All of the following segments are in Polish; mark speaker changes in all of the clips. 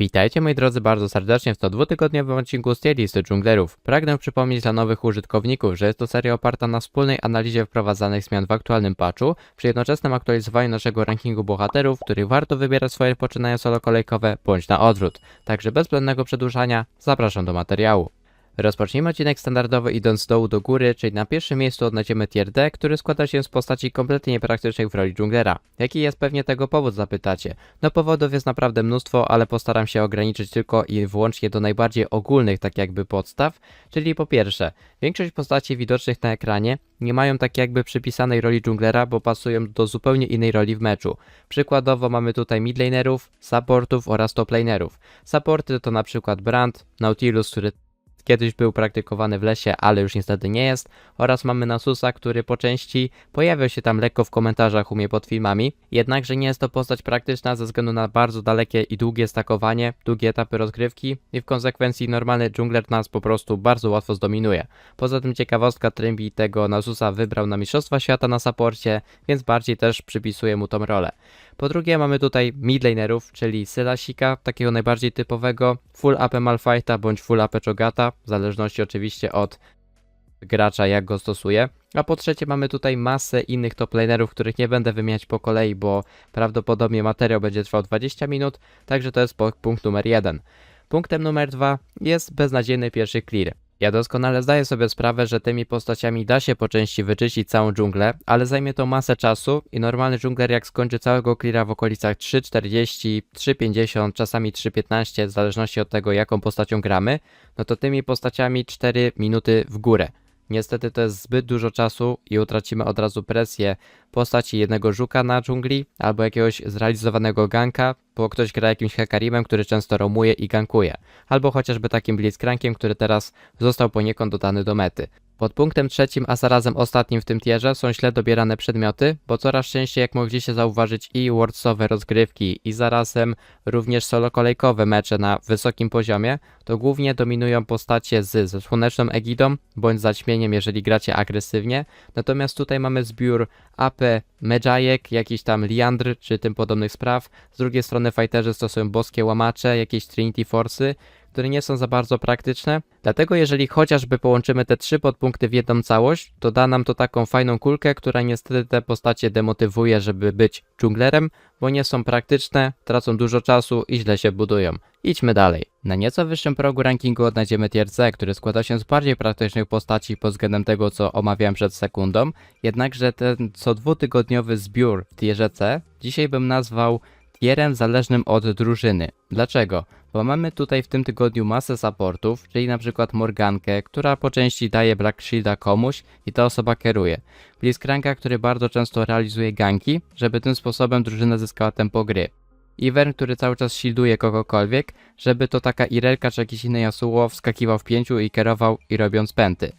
Speaker 1: Witajcie moi drodzy bardzo serdecznie w 102-tygodniowym odcinku z listy dżunglerów. Pragnę przypomnieć dla nowych użytkowników, że jest to seria oparta na wspólnej analizie wprowadzanych zmian w aktualnym patchu, przy jednoczesnym aktualizowaniu naszego rankingu bohaterów, których warto wybierać swoje poczynania solo kolejkowe, bądź na odwrót. Także bez zbędnego przedłużania, zapraszam do materiału. Rozpocznijmy odcinek standardowo idąc z dołu do góry, czyli na pierwszym miejscu odnajdziemy tier D, który składa się z postaci kompletnie niepraktycznych w roli dżunglera. Jaki jest pewnie tego powód zapytacie? No powodów jest naprawdę mnóstwo, ale postaram się ograniczyć tylko i wyłącznie do najbardziej ogólnych tak jakby podstaw, czyli po pierwsze, większość postaci widocznych na ekranie nie mają tak jakby przypisanej roli dżunglera, bo pasują do zupełnie innej roli w meczu. Przykładowo mamy tutaj midlanerów, supportów oraz toplanerów. Supporty to na przykład Brand, Nautilus, który kiedyś był praktykowany w lesie, ale już niestety nie jest, oraz mamy Nasusa, który po części pojawiał się tam lekko w komentarzach u mnie pod filmami, jednakże nie jest to postać praktyczna ze względu na bardzo dalekie i długie stakowanie, długie etapy rozgrywki i w konsekwencji normalny dżungler nas po prostu bardzo łatwo zdominuje. Poza tym ciekawostka Trymbi tego Nasusa wybrał na Mistrzostwa Świata na saporcie, więc bardziej też przypisuje mu tą rolę. Po drugie mamy tutaj midlanerów, czyli Sylasika, takiego najbardziej typowego, full AP Malfighta bądź full AP Chogata, w zależności oczywiście od gracza jak go stosuje. A po trzecie mamy tutaj masę innych top lanerów, których nie będę wymieniać po kolei, bo prawdopodobnie materiał będzie trwał 20 minut, także to jest punkt numer jeden. Punktem numer dwa jest beznadziejny pierwszy clear. Ja doskonale zdaję sobie sprawę, że tymi postaciami da się po części wyczyścić całą dżunglę, ale zajmie to masę czasu i normalny dżungler jak skończy całego cleara w okolicach 3.40, 3.50, czasami 3.15, w zależności od tego jaką postacią gramy, no to tymi postaciami 4 minuty w górę. Niestety to jest zbyt dużo czasu i utracimy od razu presję postaci jednego żuka na dżungli albo jakiegoś zrealizowanego ganka, bo ktoś gra jakimś hekarimem, który często romuje i gankuje, albo chociażby takim blitzcrankiem, który teraz został poniekąd dodany do mety. Pod punktem trzecim, a zarazem ostatnim w tym tierze są źle dobierane przedmioty, bo coraz częściej, jak mogliście zauważyć, i wordsowe rozgrywki, i zarazem również solo kolejkowe mecze na wysokim poziomie, to głównie dominują postacie z, ze słoneczną egidą, bądź zaćmieniem, jeżeli gracie agresywnie. Natomiast tutaj mamy zbiór AP, Medjayek, jakiś tam Liandr, czy tym podobnych spraw. Z drugiej strony fighterzy stosują boskie łamacze, jakieś Trinity Force'y, które nie są za bardzo praktyczne. Dlatego jeżeli chociażby połączymy te trzy podpunkty w jedną całość, to da nam to taką fajną kulkę, która niestety te postacie demotywuje, żeby być dżunglerem, bo nie są praktyczne, tracą dużo czasu i źle się budują. Idźmy dalej. Na nieco wyższym progu rankingu odnajdziemy tier C, który składa się z bardziej praktycznych postaci pod względem tego, co omawiałem przed sekundą, jednakże ten co dwutygodniowy zbiór w tierze C dzisiaj bym nazwał tierem zależnym od drużyny. Dlaczego? Bo mamy tutaj w tym tygodniu masę supportów, czyli na przykład Morgankę, która po części daje Black Shielda komuś i ta osoba kieruje. Blitzcranka, który bardzo często realizuje ganki, żeby tym sposobem drużyna zyskała tempo gry. Ivern, który cały czas shielduje kogokolwiek, żeby to taka Irelka czy jakiś inny Yasuo wskakiwał w pięciu i kierował i robiąc pęty.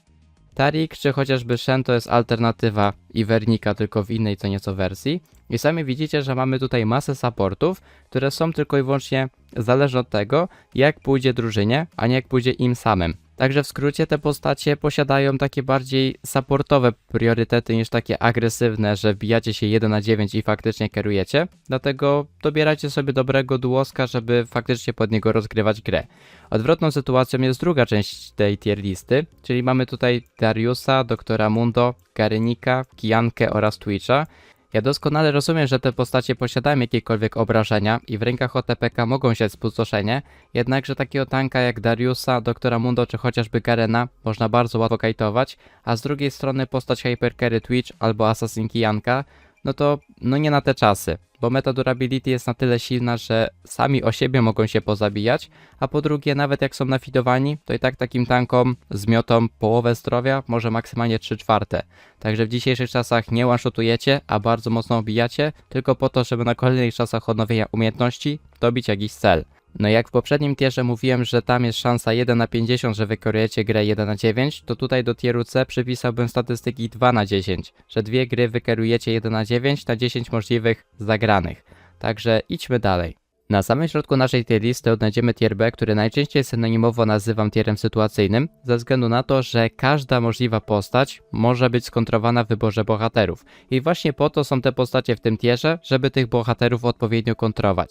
Speaker 1: Tarik czy chociażby Shen to jest alternatywa Iwernika, tylko w innej co nieco wersji. I sami widzicie, że mamy tutaj masę supportów, które są tylko i wyłącznie zależne od tego, jak pójdzie drużynie, a nie jak pójdzie im samym. Także w skrócie te postacie posiadają takie bardziej supportowe priorytety niż takie agresywne, że wbijacie się 1 na 9 i faktycznie kierujecie. Dlatego dobieracie sobie dobrego duoska, żeby faktycznie pod niego rozgrywać grę. Odwrotną sytuacją jest druga część tej tier listy, czyli mamy tutaj Dariusa, Doktora Mundo, Garynika, Kijankę oraz Twitcha. Ja doskonale rozumiem, że te postacie posiadają jakiekolwiek obrażenia i w rękach OTPK mogą się spustoszenie, jednakże takiego tanka jak Dariusa, Doktora Mundo czy chociażby Garena można bardzo łatwo kajtować, a z drugiej strony postać Hypercarry Twitch albo Assassin Kijanka no to no nie na te czasy, bo meta durability jest na tyle silna, że sami o siebie mogą się pozabijać, a po drugie nawet jak są nafidowani, to i tak takim tankom zmiotą połowę zdrowia, może maksymalnie 3 czwarte. Także w dzisiejszych czasach nie one-shotujecie, a bardzo mocno obijacie, tylko po to, żeby na kolejnych czasach odnowienia umiejętności dobić jakiś cel. No jak w poprzednim tierze mówiłem, że tam jest szansa 1 na 50, że wykorujecie grę 1 na 9, to tutaj do tieru C przypisałbym statystyki 2 na 10, że dwie gry wykerujecie 1 na 9 na 10 możliwych zagranych. Także idźmy dalej. Na samym środku naszej tier listy odnajdziemy tier B, który najczęściej synonimowo nazywam tierem sytuacyjnym, ze względu na to, że każda możliwa postać może być skontrowana w wyborze bohaterów. I właśnie po to są te postacie w tym tierze, żeby tych bohaterów odpowiednio kontrować.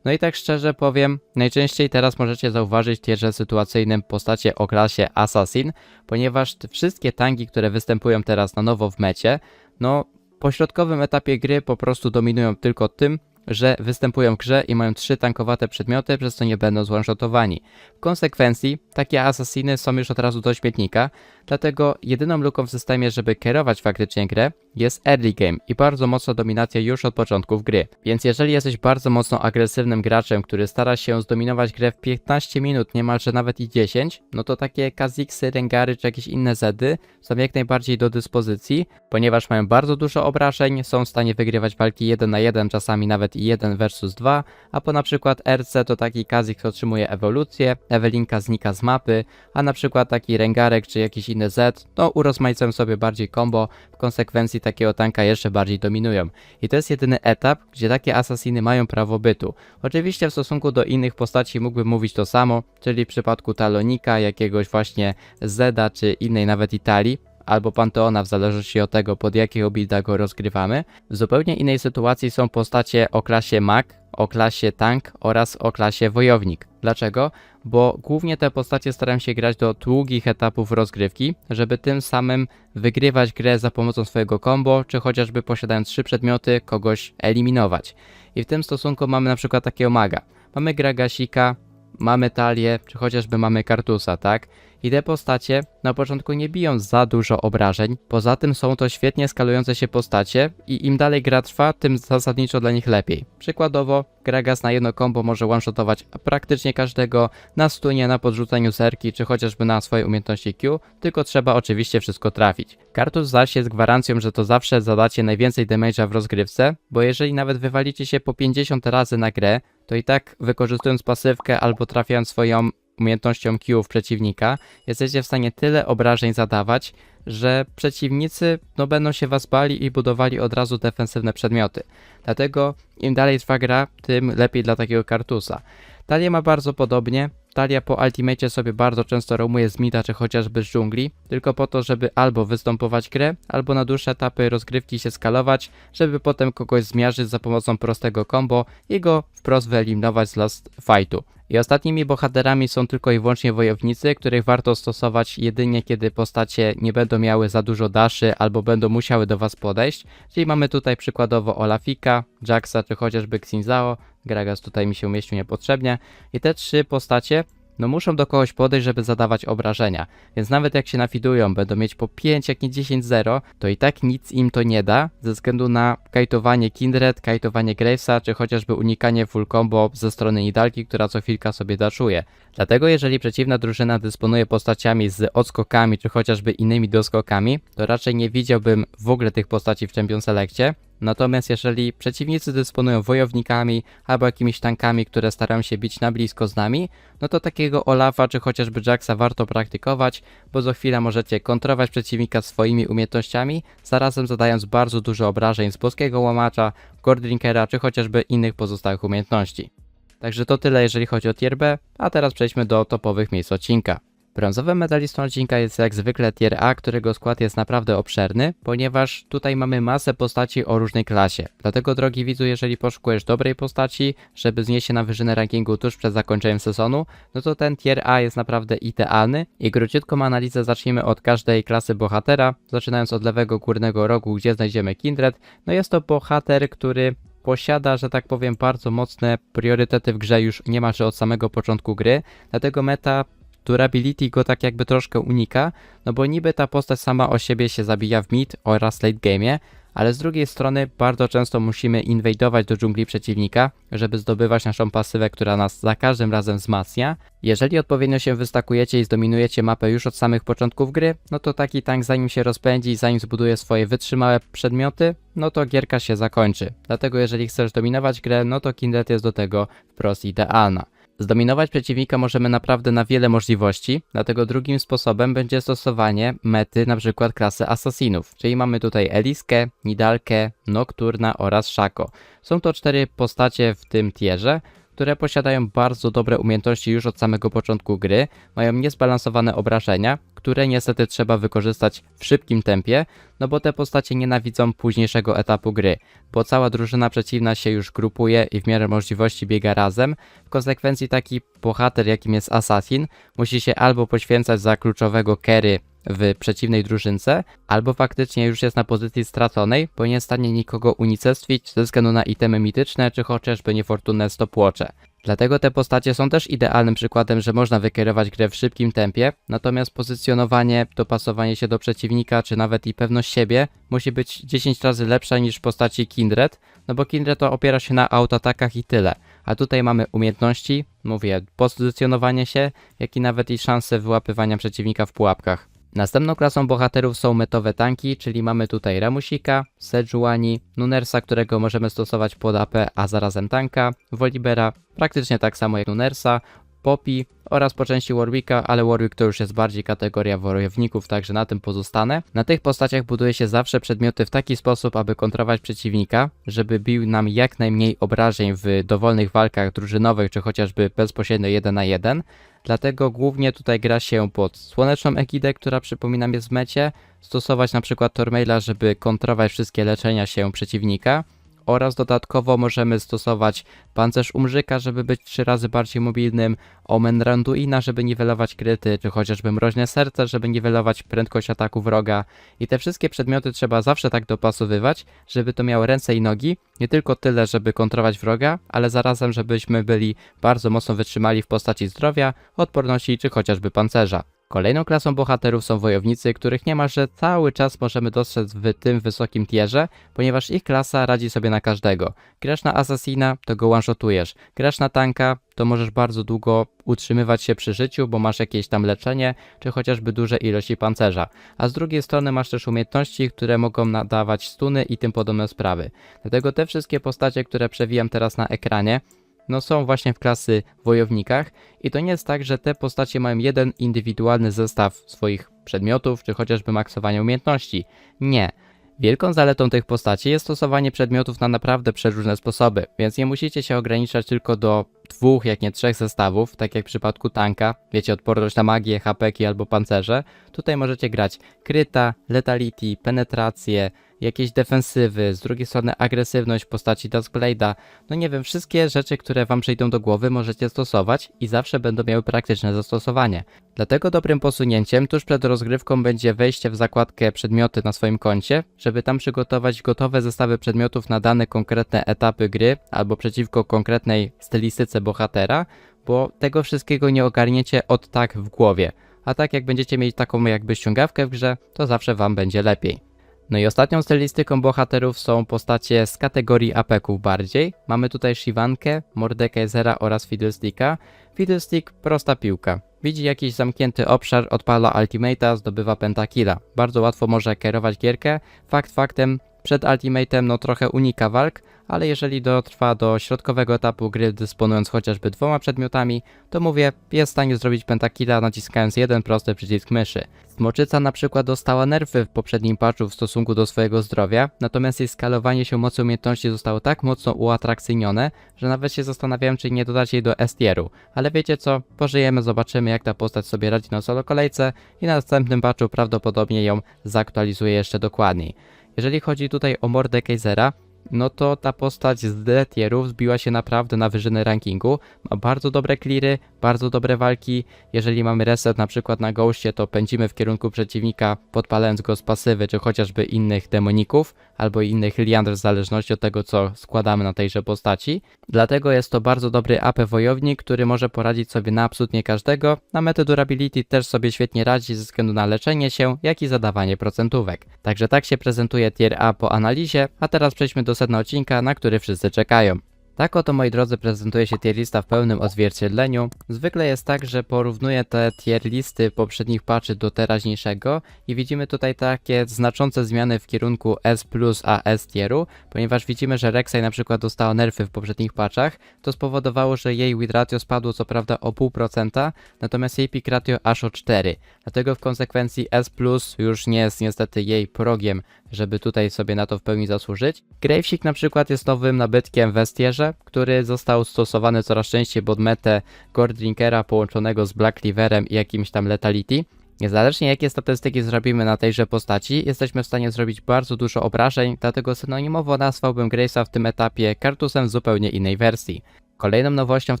Speaker 1: No i tak szczerze powiem, najczęściej teraz możecie zauważyć w tierze sytuacyjnym postacie o klasie Assassin, ponieważ wszystkie tanki, które występują teraz na nowo w mecie, no po środkowym etapie gry po prostu dominują tylko tym, że występują w grze i mają trzy tankowate przedmioty, przez co nie będą zone-shotowani. W konsekwencji takie asasiny są już od razu do śmietnika, dlatego jedyną luką w systemie, żeby kierować faktycznie grę jest early game i bardzo mocna dominacja już od początków gry. Więc jeżeli jesteś bardzo mocno agresywnym graczem, który stara się zdominować grę w 15 minut, niemalże nawet i 10, no to takie Kaziksy, Rengary czy jakieś inne Zedy są jak najbardziej do dyspozycji, ponieważ mają bardzo dużo obrażeń, są w stanie wygrywać walki 1 na 1, czasami nawet i 1 versus 2, a po na przykład RC to taki Kazik otrzymuje ewolucję, Ewelinka znika z mapy, a na przykład taki Rengarek czy jakiś inny Z, no urozmaicają sobie bardziej combo, w konsekwencji takiego tanka jeszcze bardziej dominują. I to jest jedyny etap, gdzie takie asasiny mają prawo bytu. Oczywiście w stosunku do innych postaci mógłbym mówić to samo, czyli w przypadku Talonika, jakiegoś właśnie Zeda czy innej nawet Italii, albo Panteona w zależności od tego pod jakiego builda go rozgrywamy. W zupełnie innej sytuacji są postacie o klasie Mag, o klasie Tank oraz o klasie Wojownik. Dlaczego? Bo głównie te postacie staram się grać do długich etapów rozgrywki, żeby tym samym wygrywać grę za pomocą swojego combo, czy chociażby posiadając trzy przedmioty kogoś eliminować. I w tym stosunku mamy na przykład takiego maga. Mamy Gragasika, mamy Talię, czy chociażby mamy Kartusa, tak? I te postacie na początku nie biją za dużo obrażeń, poza tym są to świetnie skalujące się postacie i im dalej gra trwa, tym zasadniczo dla nich lepiej. Przykładowo, Gragas na jedno combo może one-shotować praktycznie każdego na stunie, na podrzuceniu serki, czy chociażby na swojej umiejętności Q, tylko trzeba oczywiście wszystko trafić. Kartus zaś jest gwarancją, że to zawsze zadacie najwięcej damage'a w rozgrywce, bo jeżeli nawet wywalicie się po 50 razy na grę, to i tak wykorzystując pasywkę albo trafiając swoją umiejętnością Q w przeciwnika, jesteście w stanie tyle obrażeń zadawać, że przeciwnicy no, będą się was bali i budowali od razu defensywne przedmioty. Dlatego im dalej trwa gra, tym lepiej dla takiego kartusa. Talia ma bardzo podobnie. Talia po ultimate sobie bardzo często roamuje z mida czy chociażby z dżungli, tylko po to, żeby albo występować grę, albo na dłuższe etapy rozgrywki się skalować, żeby potem kogoś zmiażyć za pomocą prostego combo i go wprost wyeliminować z last fightu. I ostatnimi bohaterami są tylko i wyłącznie wojownicy, których warto stosować jedynie kiedy postacie nie będą miały za dużo daszy albo będą musiały do was podejść. Czyli mamy tutaj przykładowo Olafika, Jaxa czy chociażby Xinzao. Gragas tutaj mi się umieścił niepotrzebnie. I te trzy postacie no muszą do kogoś podejść, żeby zadawać obrażenia. Więc nawet jak się nafidują, będą mieć po 5, jak nie 10-0, to i tak nic im to nie da, ze względu na kajtowanie Kindred, kajtowanie Gravesa, czy chociażby unikanie full combo ze strony Nidalki, która co chwilka sobie daszuje. Dlatego jeżeli przeciwna drużyna dysponuje postaciami z odskokami, czy chociażby innymi doskokami, to raczej nie widziałbym w ogóle tych postaci w Champion Selectie, Natomiast jeżeli przeciwnicy dysponują wojownikami albo jakimiś tankami, które starają się bić na blisko z nami, no to takiego Olafa czy chociażby Jacksa warto praktykować, bo za chwilę możecie kontrować przeciwnika swoimi umiejętnościami, zarazem zadając bardzo dużo obrażeń z boskiego łamacza, Gordrinkera czy chociażby innych pozostałych umiejętności. Także to tyle jeżeli chodzi o tier B, a teraz przejdźmy do topowych miejsc odcinka. Brązowym medalistą odcinka jest jak zwykle tier A, którego skład jest naprawdę obszerny, ponieważ tutaj mamy masę postaci o różnej klasie. Dlatego drogi widzu, jeżeli poszukujesz dobrej postaci, żeby znieść się na wyżynę rankingu tuż przed zakończeniem sezonu, no to ten tier A jest naprawdę idealny i króciutką analizę zaczniemy od każdej klasy bohatera, zaczynając od lewego górnego rogu, gdzie znajdziemy Kindred. No jest to bohater, który posiada, że tak powiem, bardzo mocne priorytety w grze już niemalże od samego początku gry, dlatego meta durability go tak jakby troszkę unika, no bo niby ta postać sama o siebie się zabija w mid oraz late game'ie, ale z drugiej strony bardzo często musimy inwadować do dżungli przeciwnika, żeby zdobywać naszą pasywę, która nas za każdym razem wzmacnia. Jeżeli odpowiednio się wystakujecie i zdominujecie mapę już od samych początków gry, no to taki tank zanim się rozpędzi, zanim zbuduje swoje wytrzymałe przedmioty, no to gierka się zakończy. Dlatego jeżeli chcesz dominować grę, no to Kindred jest do tego wprost idealna. Zdominować przeciwnika możemy naprawdę na wiele możliwości, dlatego drugim sposobem będzie stosowanie mety np. klasy asasinów, czyli mamy tutaj Eliskę, Nidalkę, Nocturna oraz Szako. Są to cztery postacie w tym tierze, które posiadają bardzo dobre umiejętności już od samego początku gry, mają niezbalansowane obrażenia, które niestety trzeba wykorzystać w szybkim tempie, no bo te postacie nienawidzą późniejszego etapu gry, bo cała drużyna przeciwna się już grupuje i w miarę możliwości biega razem. W konsekwencji taki bohater, jakim jest Assassin, musi się albo poświęcać za kluczowego carry w przeciwnej drużynce, albo faktycznie już jest na pozycji straconej, bo nie jest w stanie nikogo unicestwić ze względu na itemy mityczne, czy chociażby niefortunne stopwatche. Dlatego te postacie są też idealnym przykładem, że można wykierować grę w szybkim tempie, natomiast pozycjonowanie, dopasowanie się do przeciwnika, czy nawet i pewność siebie musi być 10 razy lepsza niż w postaci Kindred, no bo Kindred to opiera się na autoatakach i tyle. A tutaj mamy umiejętności, mówię, pozycjonowanie się, jak i nawet i szanse wyłapywania przeciwnika w pułapkach. Następną klasą bohaterów są metowe tanki, czyli mamy tutaj Ramusika, Sejuani, Nunersa, którego możemy stosować pod AP, a zarazem tanka, Wolibera, praktycznie tak samo jak Nunersa, Poppy oraz po części Warwicka, ale Warwick to już jest bardziej kategoria wojowników, także na tym pozostanę. Na tych postaciach buduje się zawsze przedmioty w taki sposób, aby kontrować przeciwnika, żeby bił nam jak najmniej obrażeń w dowolnych walkach drużynowych, czy chociażby bezpośrednio 1 na 1. Dlatego głównie tutaj gra się pod słoneczną egidę, która przypominam jest w mecie, stosować na przykład Tormaila, żeby kontrować wszystkie leczenia się przeciwnika oraz dodatkowo możemy stosować pancerz umrzyka, żeby być trzy razy bardziej mobilnym, omen randuina, żeby niwelować kryty, czy chociażby mroźne serce, żeby niwelować prędkość ataku wroga i te wszystkie przedmioty trzeba zawsze tak dopasowywać, żeby to miało ręce i nogi, nie tylko tyle, żeby kontrować wroga, ale zarazem, żebyśmy byli bardzo mocno wytrzymali w postaci zdrowia, odporności czy chociażby pancerza. Kolejną klasą bohaterów są wojownicy, których niemalże cały czas możemy dostrzec w tym wysokim tierze, ponieważ ich klasa radzi sobie na każdego. Grasz na asasina, to go one-shotujesz. Grasz na tanka, to możesz bardzo długo utrzymywać się przy życiu, bo masz jakieś tam leczenie, czy chociażby duże ilości pancerza. A z drugiej strony masz też umiejętności, które mogą nadawać stuny i tym podobne sprawy. Dlatego te wszystkie postacie, które przewijam teraz na ekranie, no są właśnie w klasy wojownikach i to nie jest tak, że te postacie mają jeden indywidualny zestaw swoich przedmiotów, czy chociażby maksowania umiejętności. Nie. Wielką zaletą tych postaci jest stosowanie przedmiotów na naprawdę przeróżne sposoby, więc nie musicie się ograniczać tylko do dwóch, jak nie trzech zestawów, tak jak w przypadku tanka, wiecie, odporność na magię, hapeki albo pancerze. Tutaj możecie grać kryta, letality, penetrację, jakieś defensywy, z drugiej strony agresywność w postaci Duskblade'a. No nie wiem, wszystkie rzeczy, które wam przyjdą do głowy możecie stosować i zawsze będą miały praktyczne zastosowanie. Dlatego dobrym posunięciem tuż przed rozgrywką będzie wejście w zakładkę przedmioty na swoim koncie, żeby tam przygotować gotowe zestawy przedmiotów na dane konkretne etapy gry albo przeciwko konkretnej stylistyce bohatera, bo tego wszystkiego nie ogarniecie od tak w głowie. A tak jak będziecie mieć taką jakby ściągawkę w grze, to zawsze wam będzie lepiej. No i ostatnią stylistyką bohaterów są postacie z kategorii apeków bardziej. Mamy tutaj Shivankę, Mordekaisera oraz Fiddlesticka. Fiddlestick prosta piłka. Widzi jakiś zamknięty obszar, odpala ultimate'a, zdobywa pentakilla. Bardzo łatwo może kierować gierkę. Fakt faktem, przed ultimate'em no trochę unika walk, ale jeżeli dotrwa do środkowego etapu gry dysponując chociażby dwoma przedmiotami, to mówię, jest w stanie zrobić pentakilla naciskając jeden prosty przycisk myszy. Smoczyca na przykład dostała nerfy w poprzednim patchu w stosunku do swojego zdrowia, natomiast jej skalowanie się mocy umiejętności zostało tak mocno uatrakcyjnione, że nawet się zastanawiałem czy nie dodać jej do S-tieru. Ale wiecie co, pożyjemy, zobaczymy jak ta postać sobie radzi na solo kolejce i na następnym patchu prawdopodobnie ją zaktualizuję jeszcze dokładniej. Jeżeli chodzi tutaj o Mordekaisera, no to ta postać z D tierów zbiła się naprawdę na wyżyny rankingu. Ma bardzo dobre cleary, bardzo dobre walki. Jeżeli mamy reset na przykład na Ghostie, to pędzimy w kierunku przeciwnika, podpalając go z pasywy, czy chociażby innych demoników, albo innych liandr w zależności od tego, co składamy na tejże postaci. Dlatego jest to bardzo dobry AP wojownik, który może poradzić sobie na absolutnie każdego. Na metę durability też sobie świetnie radzi ze względu na leczenie się, jak i zadawanie procentówek. Także tak się prezentuje tier A po analizie, a teraz przejdźmy do sedna odcinka, na który wszyscy czekają. Tak oto moi drodzy prezentuje się tier lista w pełnym odzwierciedleniu. Zwykle jest tak, że porównuję te tier listy poprzednich patchy do teraźniejszego i widzimy tutaj takie znaczące zmiany w kierunku S plus a S tieru, ponieważ widzimy, że Rek'Sai na przykład dostała nerfy w poprzednich patchach, to spowodowało, że jej win ratio spadło co prawda o 0,5%, natomiast jej pick ratio aż o 4. Dlatego w konsekwencji S plus już nie jest niestety jej progiem, żeby tutaj sobie na to w pełni zasłużyć. Gravesik na przykład jest nowym nabytkiem w Westierze, który został stosowany coraz częściej pod metę Gordrinkera połączonego z Black Riverem i jakimś tam Letality. Niezależnie jakie statystyki zrobimy na tejże postaci, jesteśmy w stanie zrobić bardzo dużo obrażeń, dlatego synonimowo nazwałbym Grace'a w tym etapie kartusem w zupełnie innej wersji. Kolejną nowością w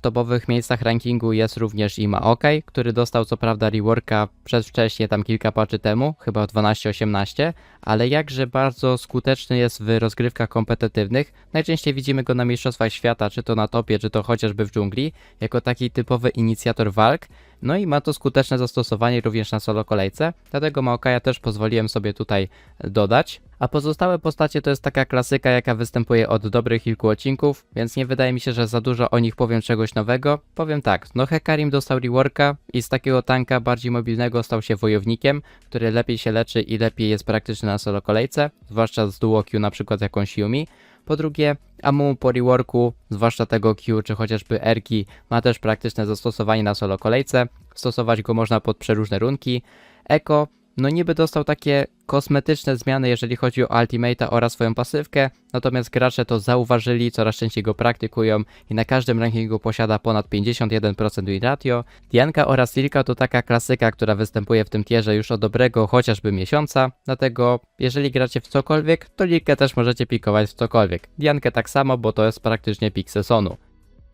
Speaker 1: topowych miejscach rankingu jest również i Maokai, który dostał co prawda reworka przedwcześnie tam kilka patchy temu, chyba 12-18, ale jakże bardzo skuteczny jest w rozgrywkach kompetytywnych. Najczęściej widzimy go na Mistrzostwach Świata, czy to na topie, czy to chociażby w dżungli, jako taki typowy inicjator walk. No i ma to skuteczne zastosowanie również na solo kolejce, dlatego Maokaja też pozwoliłem sobie tutaj dodać. A pozostałe postacie to jest taka klasyka, jaka występuje od dobrych kilku odcinków, więc nie wydaje mi się, że za dużo o nich powiem czegoś nowego. Powiem tak, no Hekarim dostał reworka i z takiego tanka bardziej mobilnego stał się wojownikiem, który lepiej się leczy i lepiej jest praktyczny na solo kolejce, zwłaszcza z duo Q na przykład jakąś Yumi. Po drugie, Amumu po reworku, zwłaszcza tego Q czy chociażby Erki, ma też praktyczne zastosowanie na solo kolejce. Stosować go można pod przeróżne runki. Eko, no niby dostał takie kosmetyczne zmiany, jeżeli chodzi o Ultimate'a oraz swoją pasywkę, natomiast gracze to zauważyli, coraz częściej go praktykują i na każdym rankingu posiada ponad 51% win ratio. Dianka oraz Lilka to taka klasyka, która występuje w tym tierze już od dobrego chociażby miesiąca, dlatego jeżeli gracie w cokolwiek, to Lilkę też możecie pikować w cokolwiek. Diankę tak samo, bo to jest praktycznie pik sezonu.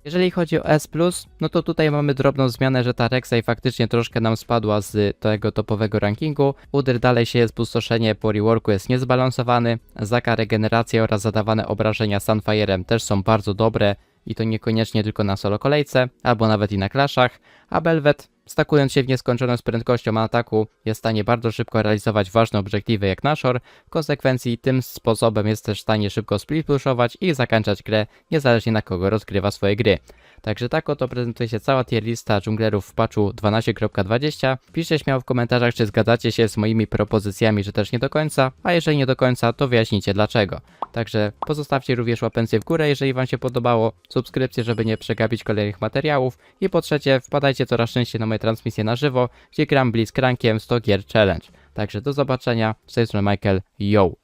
Speaker 1: Jeżeli chodzi o S+, no to tutaj mamy drobną zmianę, że ta Rek'Sai faktycznie troszkę nam spadła z tego topowego rankingu. Udyr dalej się jest, pustoszenie po reworku jest niezbalansowany. Zaka, regeneracja oraz zadawane obrażenia Sunfire'em też są bardzo dobre i to niekoniecznie tylko na solo kolejce, albo nawet i na clashach, a Belvet, stakując się w nieskończoność prędkością ataku, jest w stanie bardzo szybko realizować ważne obiektywy jak Nashor, w konsekwencji tym sposobem jest też w stanie szybko split pushować i zakończać grę, niezależnie na kogo rozgrywa swoje gry. Także tak oto prezentuje się cała tier lista dżunglerów w patchu 12.20. Piszcie śmiało w komentarzach, czy zgadzacie się z moimi propozycjami, że też nie do końca, a jeżeli nie do końca, to wyjaśnijcie dlaczego. Także pozostawcie również łapencję w górę, jeżeli Wam się podobało, subskrypcję, żeby nie przegapić kolejnych materiałów i po trzecie, wpadajcie coraz częściej na moje transmisje na żywo, gdzie gram Blitzcrankiem 100 gier challenge. Także do zobaczenia, z tej strony Michael, yo!